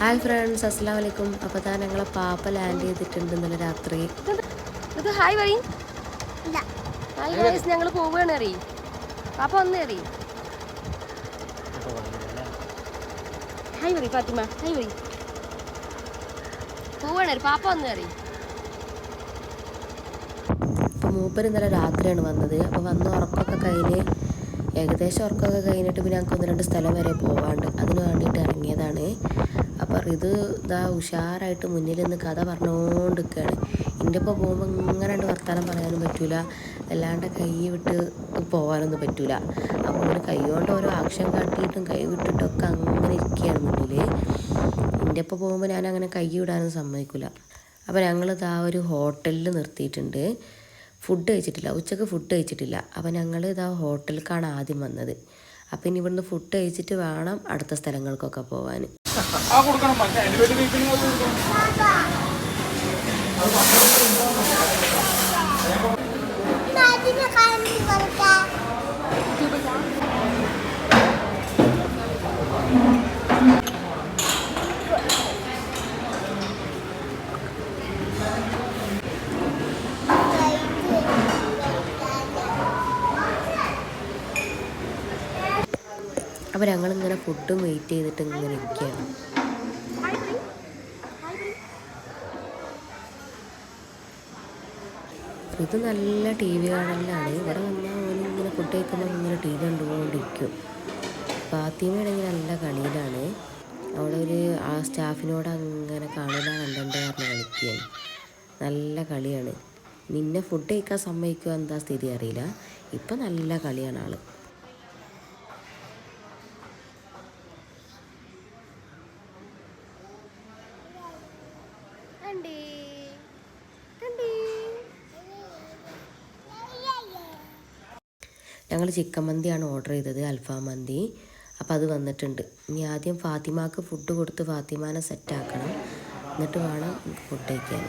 Hi friends അസ്സാം വലൈക്കും അപ്പോൾ താൻ ഞങ്ങളെ പാപ്പ ലാൻഡ് ചെയ്തിട്ടുണ്ട് ഇന്നലെ രാത്രി. ഇത് ഹായ് പറയും. ഹായ് ഗൈസ് ഞങ്ങൾ പോവുകയാണ് പാപ്പ ഒന്ന് അറി. ഹായ് പറയും ഫാത്തിമ ഹായ് പറയും. പോവുകയാണ് അറി പാപ്പ ഒന്ന് അപ്പോൾ മൂപ്പർ ഇന്നലെ രാത്രിയാണ് വന്നത്. അപ്പോൾ വന്ന് ഉറക്കമൊക്കെ കഴിഞ്ഞ് ഏകദേശം ഉറക്കമൊക്കെ കഴിഞ്ഞിട്ട് പിന്നെ ഞങ്ങൾക്ക് ഒന്ന് രണ്ട് സ്ഥലം വരെ പോവാണ്ട്. അതിന് വേണ്ടിയിട്ട് ഇറങ്ങിയതാണ്. അപ്പോൾ ഇത് ഇതാ ഉഷാറായിട്ട് മുന്നിൽ നിന്ന് കഥ പറഞ്ഞുകൊണ്ടിരിക്കുകയാണ് എന്റെ ഇപ്പോൾ പോകുമ്പോൾ ഇങ്ങനെ രണ്ട് വർത്തമാനം പറയാനും പറ്റൂല. അല്ലാണ്ട് കൈ വിട്ട് പോകാനൊന്നും പറ്റൂല. അപ്പോൾ ഇങ്ങനെ കൈ കൊണ്ട് ഓരോ ആക്ഷൻ കാട്ടിയിട്ടും കൈ വിട്ടിട്ടൊക്കെ അങ്ങനെ ഇരിക്കുകയാണ് മുന്നിൽ എന്റെ ഇപ്പോൾ പോകുമ്പോൾ ഞാൻ അങ്ങനെ കൈ വിടാനൊന്നും സമ്മതിക്കില്ല അപ്പോൾ ഞങ്ങളിതാ ഒരു ഹോട്ടലിൽ നിർത്തിയിട്ടുണ്ട്. ഫുഡ് കഴിച്ചിട്ടില്ല. ഉച്ചയ്ക്ക് ഫുഡ് കഴിച്ചിട്ടില്ല. അപ്പോൾ ഞങ്ങൾ ഇതാ ഹോട്ടലിലേക്കാണ് ആദ്യം വന്നത്. അപ്പോൾ ഇനി ഇവിടുന്ന് ഫുഡ് കഴിച്ചിട്ട് വേണം അടുത്ത സ്ഥലങ്ങൾക്കൊക്കെ പോകാൻ ആ കൊടുക്കണം മറ്റേ അതിന് വേണ്ടി വെയിറ്റിംഗ് അത് കൊടുക്കണം അപ്പോൾ ഞങ്ങളിങ്ങനെ ഫുഡും വെയിറ്റ് ചെയ്തിട്ട് ഇങ്ങനെ ഇരിക്കുകയാണ്. ഇത് നല്ല ടി വി കാണലിലാണ് ഇവിടെ വന്നാൽ ഇങ്ങനെ ഫുഡ് കഴിക്കുമ്പോൾ ഇങ്ങനെ ടി വി കണ്ടുകൊണ്ടിരിക്കും. ഫാത്തിമയാണെങ്കിൽ നല്ല കളിയിലാണ്. ഒരു ആ സ്റ്റാഫിനോട് അങ്ങനെ കാണില്ല കണ്ടണ്ട് പറഞ്ഞ് കളിക്കുകയാണ്. നല്ല കളിയാണ്. നിന്നെ ഫുഡ് കഴിക്കാൻ സമ്മതിക്കുക എന്താ സ്ഥിതി അറിയില്ല. ഇപ്പം നല്ല കളിയാണ് ആൾ ഞങ്ങൾ ചിക്കൻ മന്തിയാണ് ഓർഡർ ചെയ്തത് അൽഫാം മന്തി. അപ്പം അത് വന്നിട്ടുണ്ട്. ഇനി ആദ്യം ഫാത്തിമാക്ക് ഫുഡ് കൊടുത്ത് ഫാത്തിമാനെ സെറ്റാക്കണം എന്നിട്ട് വേണം ഫുഡ് കഴിക്കാൻ.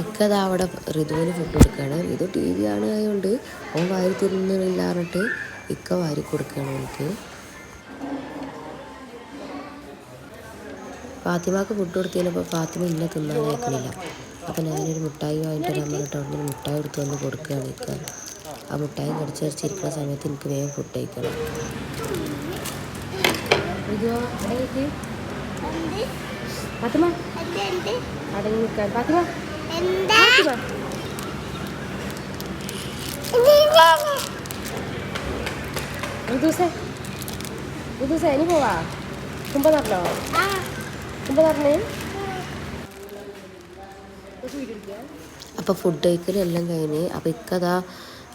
ഇക്കത് അവിടെ ഋതുവിന് ഫുഡ് കൊടുക്കുകയാണ് ഋതു ടി വി ആണ് ആയതുകൊണ്ട് അവൻ വാരി തിന്നുന്നില്ല പറഞ്ഞിട്ട് ഇക്ക വാരി കൊടുക്കുകയാണ് എനിക്ക് ഫാത്തിമാക്ക് ഫുഡ് കൊടുത്തപ്പോൾ ഫാത്തിമ ഇന്ന തിന്നാൻ അയക്കണില്ല അപ്പോൾ ഞാനൊരു മിഠായി വാങ്ങിയിട്ട് വരാൻ പറഞ്ഞിട്ട് അവിടെ നിന്ന് മിഠായി എടുത്ത് വന്ന് കൊടുക്കുകയാണ് ഇക്ക. ആ മിഠായി കടിച്ച് വരച്ചിരിക്കുന്ന സമയത്ത് എനിക്ക് വേഗം ഫുഡ് കഴിക്കണം. ഇതോ ഫാത്തിമ. അടങ്ങി നിൽക്കാൻ ഫാത്തിമ. ഋതുസേ ഋതുസേ ഇനി പോവാ. കുമ്പനാട്ടിലോ നടന്നോ കുമ്പ നടന്നേ അപ്പോൾ ഫുഡ് കഴിക്കലും എല്ലാം കഴിഞ്ഞ് അപ്പോൾ ഇക്കതാ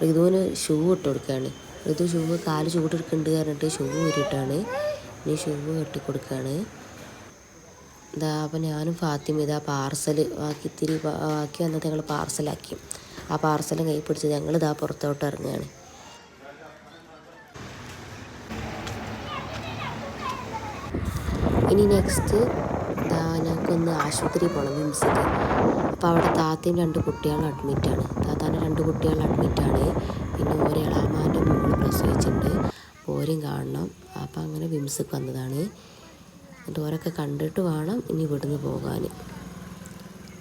ഋതുവിന് ഷൂ ഇട്ട് കൊടുക്കുകയാണ്. ഋതു ഷൂ കാൽ ചൂടെടുക്കുന്നുണ്ട് പറഞ്ഞിട്ട് ഷൂ ഊരിട്ടാണ് ഇനി ഷൂ ഇട്ട് കൊടുക്കുകയാണ് ഇതാ അപ്പോൾ ഞാനും ഫാത്തിമ ഇതാ പാർസൽ ബാക്കി ഇത്തിരി ബാക്കി വന്നത് ഞങ്ങൾ പാർസലാക്കി. ആ പാർസലും കൈ പിടിച്ച് ഞങ്ങൾ ഇതാ പുറത്തോട്ട് ഇറങ്ങുകയാണ് ഇനി നെക്സ്റ്റ് ഇതാ ഞങ്ങൾക്കൊന്ന് ആശുപത്രി പോകണം മിംസിക്ക് അപ്പോൾ അവിടെ താത്തയും രണ്ട് കുട്ടികളും അഡ്മിറ്റാണ് താത്താന്റെ രണ്ട് കുട്ടികളും അഡ്മിറ്റാണ് പിന്നെ ഓരോ ഇളാമാന്റെ മോൾ പ്രസവിച്ചിട്ടുണ്ട്. ഓരും കാണണം. അപ്പോൾ അങ്ങനെ വിംസിക്ക് വന്നതാണ്. എന്നിട്ട് കണ്ടിട്ട് വേണം ഇനി ഇവിടുന്ന് പോകാൻ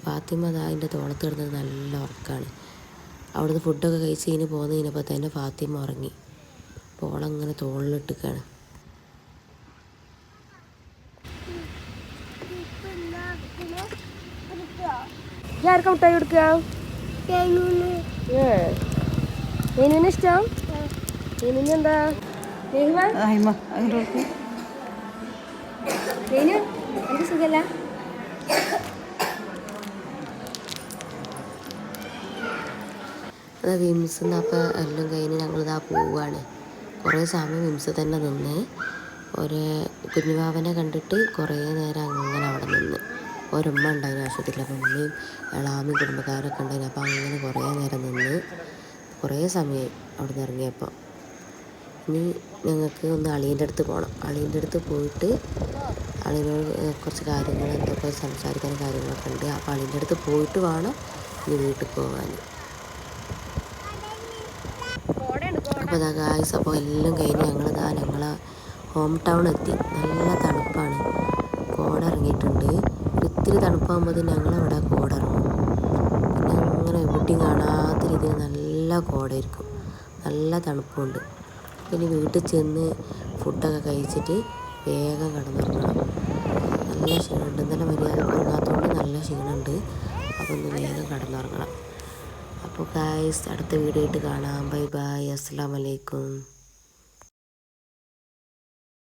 ഫാത്തിമ അതാ അതിന്റെ തോളത്ത് കിടന്നത് നല്ല ഉറക്കമാണ് അവിടുന്ന് ഫുഡൊക്കെ കഴിച്ച് ഇനി പോകുന്ന കഴിഞ്ഞപ്പോൾ തന്നെ ഫാത്തിമ ഉറങ്ങി പോളങ്ങനെ തോളിലിട്ടിക്കാണ് ആർക്കാ കൊടുക്കുക ഇഷ്ടം എന്താ നീനു എനിക്ക് സുഖല്ല? അത് അപ്പോൾ എല്ലാം കഴിഞ്ഞ് ഞങ്ങളിതാ പോവുകയാണ് കുറേ സമയം വിംസ് തന്നെ നിന്ന് ഒരു കുഞ്ഞുവാവനെ കണ്ടിട്ട് കുറേ നേരം അങ്ങനെ അവിടെ നിന്ന്. ഒരമ്മ ഉണ്ടായിരുന്നു ആശുപത്രിയിൽ അപ്പം എളാമയും കുടുംബക്കാരൊക്കെ ഉണ്ടായിരുന്നു അപ്പോൾ അങ്ങനെ കുറേ നേരം നിന്ന് കുറേ സമയം അവിടെ നിന്ന് ഇറങ്ങിയപ്പോൾ ഇനി ഞങ്ങൾക്ക് ഒന്ന് അളിയന്റെ അടുത്ത് പോകണം അളിയന്റെ അടുത്ത് പോയിട്ട് അളിയനോട് കുറച്ച് കാര്യങ്ങൾ എന്തൊക്കെ സംസാരിക്കാൻ കാര്യങ്ങളൊക്കെ ഉണ്ട്. അപ്പോൾ അളിയന്റെ അടുത്ത് പോയിട്ട് വേണം ഇനി വീട്ടിൽ പോകാൻ. അപ്പോൾ അതാ ഗായ്സ് അപ്പോൾ എല്ലാം കഴിഞ്ഞ് ഞങ്ങൾ ഇതാ ഞങ്ങളെ ഹോം ടൗൺ എത്തി. നല്ല തണുപ്പാണ്. കോട ഇറങ്ങിയിട്ടുണ്ട്. ഇത്തിരി തണുപ്പാകുമ്പോൾ ഞങ്ങളവിടെ കോട ഇറങ്ങും. പിന്നെ അങ്ങനെ എവിടെയും കാണാത്ത രീതിയിൽ നല്ല കോടയായിരിക്കും. നല്ല തണുപ്പുണ്ട്. പിന്നെ വീട്ടിൽ ചെന്ന് ഫുഡൊക്കെ കഴിച്ചിട്ട് വേഗം കിടന്നുറങ്ങണം. നല്ല ക്ഷീണമുണ്ട്. ഇന്നലെ മര്യാദ ഉറങ്ങാത്തതുകൊണ്ട് നല്ല ക്ഷീണമുണ്ട്. അപ്പോൾ ഒന്ന് വേഗം കിടന്നുറങ്ങണം. അപ്പോൾ ഗായ്സ് അടുത്ത വീഡിയോ ആയിട്ട് കാണാം. ബൈ ബൈ അസ്സാം വലൈക്കും